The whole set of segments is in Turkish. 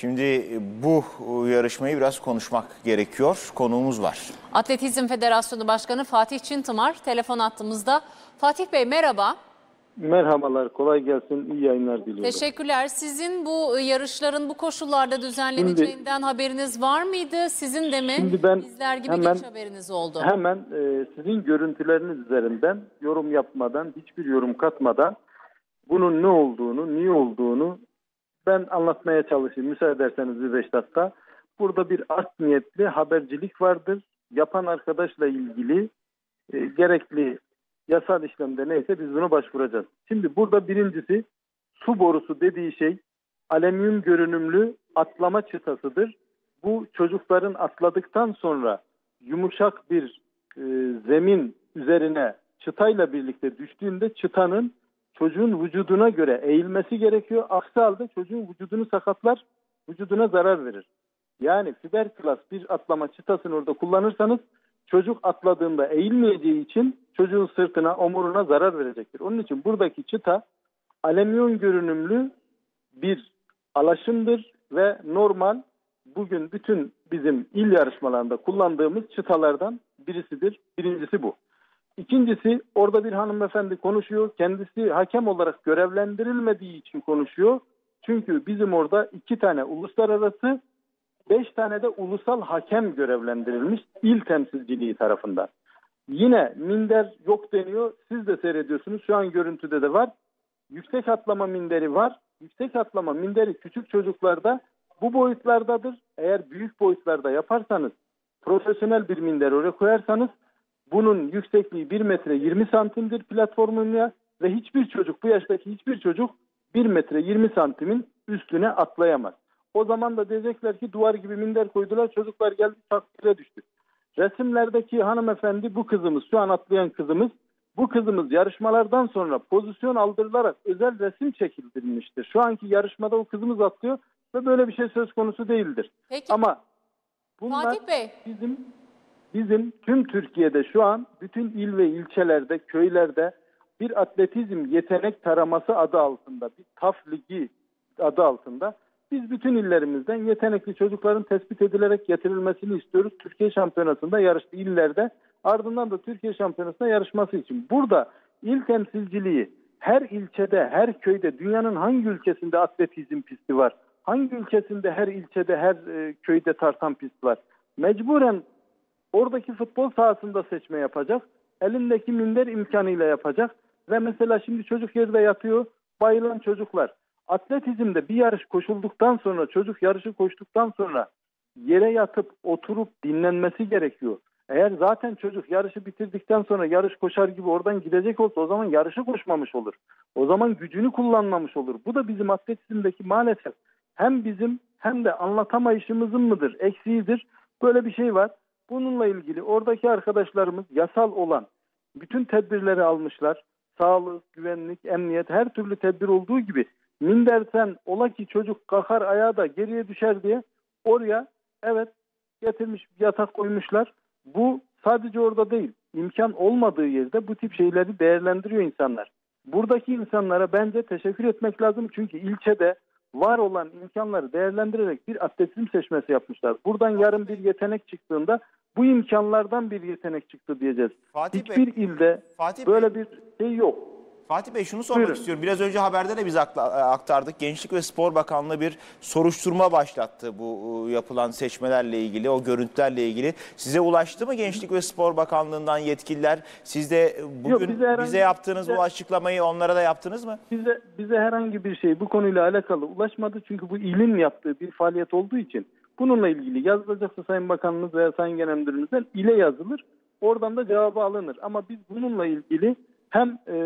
Şimdi bu yarışmayı biraz konuşmak gerekiyor. Konuğumuz var. Atletizm Federasyonu Başkanı Fatih Çintımar telefon attığımızda. Fatih Bey merhaba. Merhabalar, kolay gelsin, iyi yayınlar diliyorum. Teşekkürler. Sizin bu yarışların bu koşullarda düzenleneceğinden haberiniz var mıydı? Sizin de mi? Şimdi ben Bizler gibi hemen- geç haberiniz oldu. Hemen e, sizin görüntüleriniz üzerinden yorum yapmadan, hiçbir yorum katmadan bunun ne olduğunu, niye olduğunu ben anlatmaya çalışayım. Müsaade ederseniz bir beş dakika. Burada bir art niyetli habercilik vardır. Yapan arkadaşla ilgili e, gerekli yasal işlemde neyse biz bunu başvuracağız. Şimdi burada birincisi su borusu dediği şey alüminyum görünümlü atlama çıtasıdır. Bu çocukların atladıktan sonra yumuşak bir e, zemin üzerine çıtayla birlikte düştüğünde çıtanın çocuğun vücuduna göre eğilmesi gerekiyor. Aksi halde çocuğun vücudunu sakatlar, vücuduna zarar verir. Yani fiberglass bir atlama çıtasını orada kullanırsanız çocuk atladığında eğilmeyeceği için çocuğun sırtına, omuruna zarar verecektir. Onun için buradaki çıta alüminyum görünümlü bir alaşımdır ve normal bugün bütün bizim il yarışmalarında kullandığımız çıtalardan birisidir. Birincisi bu. İkincisi orada bir hanımefendi konuşuyor. Kendisi hakem olarak görevlendirilmediği için konuşuyor. Çünkü bizim orada iki tane uluslararası, beş tane de ulusal hakem görevlendirilmiş il temsilciliği tarafından. Yine minder yok deniyor. Siz de seyrediyorsunuz. Şu an görüntüde de var. Yüksek atlama minderi var. Yüksek atlama minderi küçük çocuklarda bu boyutlardadır. Eğer büyük boyutlarda yaparsanız profesyonel bir minder oraya koyarsanız bunun yüksekliği 1 metre 20 santimdir platformuna ve hiçbir çocuk bu yaştaki hiçbir çocuk 1 metre 20 santimin üstüne atlayamaz. O zaman da diyecekler ki duvar gibi minder koydular çocuklar geldi takdire düştü. Resimlerdeki hanımefendi bu kızımız şu an atlayan kızımız bu kızımız yarışmalardan sonra pozisyon aldırılarak özel resim çekildirilmiştir. Şu anki yarışmada o kızımız atlıyor ve böyle bir şey söz konusu değildir. Peki Ama bunlar Fatih Bey bizim bizim tüm Türkiye'de şu an bütün il ve ilçelerde, köylerde bir atletizm yetenek taraması adı altında, bir TAF Ligi adı altında biz bütün illerimizden yetenekli çocukların tespit edilerek getirilmesini istiyoruz. Türkiye Şampiyonası'nda yarıştığı illerde ardından da Türkiye Şampiyonası'nda yarışması için. Burada il temsilciliği her ilçede, her köyde, dünyanın hangi ülkesinde atletizm pisti var? Hangi ülkesinde her ilçede, her e, köyde tartan pist var? Mecburen oradaki futbol sahasında seçme yapacak. Elindeki minder imkanıyla yapacak. Ve mesela şimdi çocuk yerde yatıyor. Bayılan çocuklar. Atletizmde bir yarış koşulduktan sonra çocuk yarışı koştuktan sonra yere yatıp oturup dinlenmesi gerekiyor. Eğer zaten çocuk yarışı bitirdikten sonra yarış koşar gibi oradan gidecek olsa o zaman yarışı koşmamış olur. O zaman gücünü kullanmamış olur. Bu da bizim atletizmdeki maalesef hem bizim hem de anlatamayışımızın mıdır, eksiğidir. Böyle bir şey var. Bununla ilgili oradaki arkadaşlarımız yasal olan bütün tedbirleri almışlar. Sağlık, güvenlik, emniyet her türlü tedbir olduğu gibi mindersen ola ki çocuk kalkar ayağa da geriye düşer diye oraya evet getirmiş yatak koymuşlar. Bu sadece orada değil. imkan olmadığı yerde bu tip şeyleri değerlendiriyor insanlar. Buradaki insanlara bence teşekkür etmek lazım. Çünkü ilçede var olan imkanları değerlendirerek bir atletizm seçmesi yapmışlar. Buradan yarın bir yetenek çıktığında bu imkanlardan bir yetenek çıktı diyeceğiz. Fatih Hiçbir Bey, ilde Fatih böyle Bey, bir şey yok. Fatih Bey şunu sormak Buyurun. istiyorum. Biraz önce haberde de biz akla- aktardık. Gençlik ve Spor Bakanlığı bir soruşturma başlattı bu e, yapılan seçmelerle ilgili, o görüntülerle ilgili. Size ulaştı mı Gençlik ve Spor Bakanlığı'ndan yetkililer? Siz de bugün Yok, bize herhangi- bize yaptığınız bize- bu açıklamayı onlara da yaptınız mı? Bize bize herhangi bir şey bu konuyla alakalı ulaşmadı çünkü bu ilin yaptığı bir faaliyet olduğu için bununla ilgili yazılacaksa Sayın Bakanımız veya Sayın Genel Müdürümüzden ile yazılır. Oradan da cevabı alınır. Ama biz bununla ilgili hem e,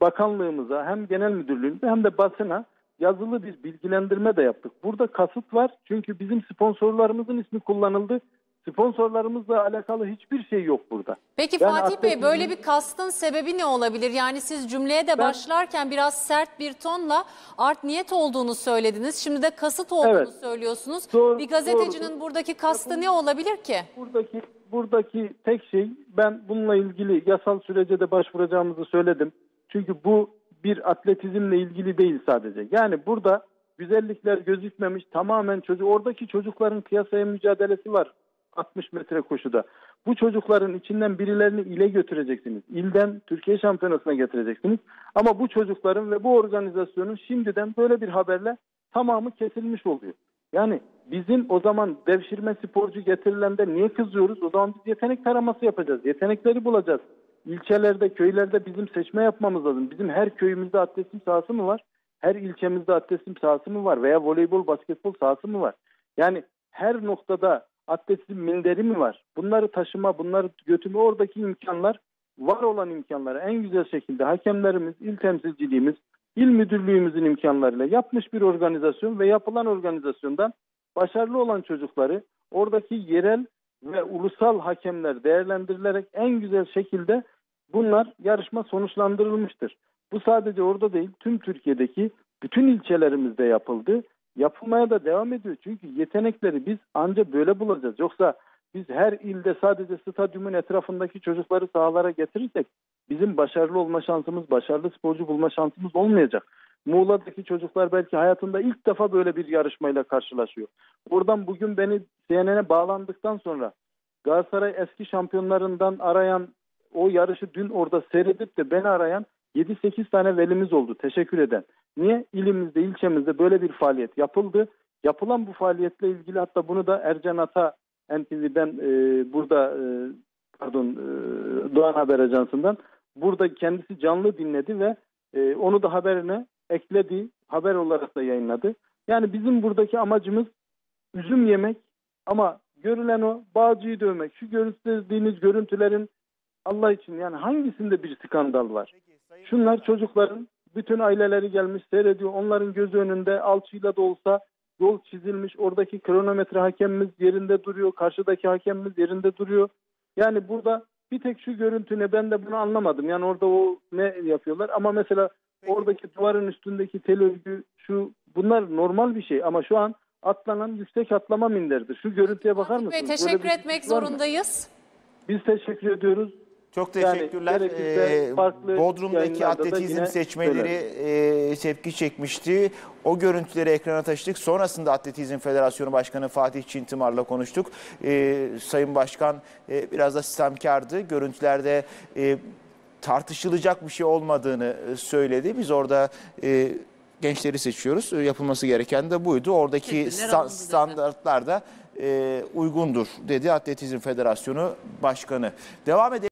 bakanlığımıza hem genel müdürlüğümüze hem de basına yazılı bir bilgilendirme de yaptık. Burada kasıt var çünkü bizim sponsorlarımızın ismi kullanıldı. Sponsorlarımızla alakalı hiçbir şey yok burada. Peki Yani Fatih Bey böyle bir kastın sebebi ne olabilir? Yani siz cümleye de Ben- başlarken biraz sert bir tonla art niyet olduğunu söylediniz. Şimdi de kasıt olduğunu Evet. söylüyorsunuz. Doğru- bir gazetecinin doğrudur. buradaki kastı ne olabilir ki? Buradaki buradaki tek şey ben bununla ilgili yasal sürece de başvuracağımızı söyledim. Çünkü bu bir atletizmle ilgili değil sadece. Yani burada güzellikler gözükmemiş. Tamamen çocuk oradaki çocukların kıyasaya mücadelesi var 60 metre koşuda. Bu çocukların içinden birilerini ile götüreceksiniz. İlden Türkiye şampiyonasına getireceksiniz. Ama bu çocukların ve bu organizasyonun şimdiden böyle bir haberle tamamı kesilmiş oluyor. Yani bizim o zaman devşirme sporcu getirilende niye kızıyoruz? O zaman biz yetenek taraması yapacağız. Yetenekleri bulacağız. İlçelerde, köylerde bizim seçme yapmamız lazım. Bizim her köyümüzde atletizm sahası mı var? Her ilçemizde atletizm sahası mı var? Veya voleybol, basketbol sahası mı var? Yani her noktada atletizm minderi mi var? Bunları taşıma, bunları götürme oradaki imkanlar var olan imkanları en güzel şekilde hakemlerimiz, il temsilciliğimiz, il müdürlüğümüzün imkanlarıyla yapmış bir organizasyon ve yapılan organizasyondan başarılı olan çocukları oradaki yerel ve ulusal hakemler değerlendirilerek en güzel şekilde bunlar yarışma sonuçlandırılmıştır. Bu sadece orada değil, tüm Türkiye'deki bütün ilçelerimizde yapıldı. Yapılmaya da devam ediyor. Çünkü yetenekleri biz anca böyle bulacağız. Yoksa biz her ilde sadece stadyumun etrafındaki çocukları sahalara getirirsek bizim başarılı olma şansımız, başarılı sporcu bulma şansımız olmayacak. Muğla'daki çocuklar belki hayatında ilk defa böyle bir yarışmayla karşılaşıyor. Oradan bugün beni CNN'e bağlandıktan sonra Galatasaray eski şampiyonlarından arayan o yarışı dün orada seyredip de beni arayan 7-8 tane velimiz oldu. Teşekkür eden. Niye? İlimizde, ilçemizde böyle bir faaliyet yapıldı. Yapılan bu faaliyetle ilgili hatta bunu da Ercan Ata NTV'den e, burada e, pardon e, Doğan Haber Ajansı'ndan burada kendisi canlı dinledi ve e, onu da haberine ekledi. Haber olarak da yayınladı. Yani bizim buradaki amacımız üzüm yemek ama görülen o bağcıyı dövmek. Şu gösterdiğiniz görüntülerin Allah için yani hangisinde bir skandal var? Şunlar çocukların bütün aileleri gelmiş seyrediyor. Onların gözü önünde alçıyla da olsa yol çizilmiş. Oradaki kronometre hakemimiz yerinde duruyor. Karşıdaki hakemimiz yerinde duruyor. Yani burada bir tek şu görüntü ne ben de bunu anlamadım. Yani orada o ne yapıyorlar ama mesela oradaki duvarın üstündeki tel örgü şu bunlar normal bir şey ama şu an atlanan yüksek atlama minderidir. Şu görüntüye bakar Fatih Bey mısınız? teşekkür etmek şey mı? zorundayız. Biz teşekkür ediyoruz. Çok Yani teşekkürler. gerekirse Ee, farklı Bodrum'daki atletizm yine seçmeleri e, tepki çekmişti. O görüntüleri ekrana taşıdık. Sonrasında Atletizm Federasyonu Başkanı Fatih Çintımar'la konuştuk. Ee, Sayın Başkan e, biraz da sistemkardı. Görüntülerde e, tartışılacak bir şey olmadığını e, söyledi. Biz orada e, gençleri seçiyoruz. E, Yapılması gereken de buydu. Oradaki sta- standartlar da e, uygundur dedi Atletizm Federasyonu Başkanı. Devam edelim.